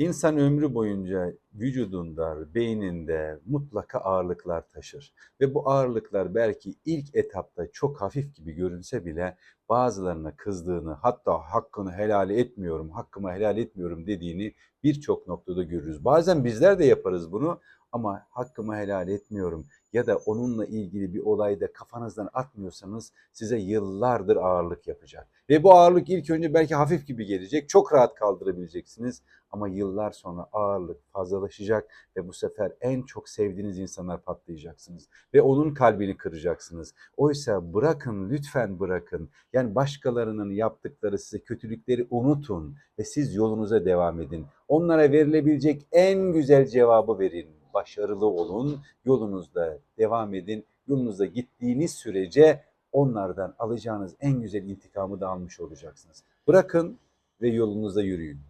İnsan ömrü boyunca vücudunda, beyninde mutlaka ağırlıklar taşır. Ve bu ağırlıklar belki ilk etapta çok hafif gibi görünse bile bazılarına kızdığını, hatta hakkını helal etmiyorum, hakkımı helal etmiyorum dediğini birçok noktada görürüz. Bazen bizler de yaparız bunu ama hakkımı helal etmiyorum ya da onunla ilgili bir olayda kafanızdan atmıyorsanız size yıllardır ağırlık yapacak. Ve bu ağırlık ilk önce belki hafif gibi gelecek, çok rahat kaldırabileceksiniz ama yıllar sonra ağırlık fazlalaşacak ve bu sefer en çok sevdiğiniz insanlar patlayacaksınız ve onun kalbini kıracaksınız. Oysa bırakın, lütfen bırakın. Yani başkalarının yaptıkları size kötülükleri unutun ve siz yolunuza devam edin. Onlara verilebilecek en güzel cevabı verin. Başarılı olun, yolunuzda devam edin. Yolunuzda gittiğiniz sürece onlardan alacağınız en güzel intikamı da almış olacaksınız. Bırakın ve yolunuzda yürüyün.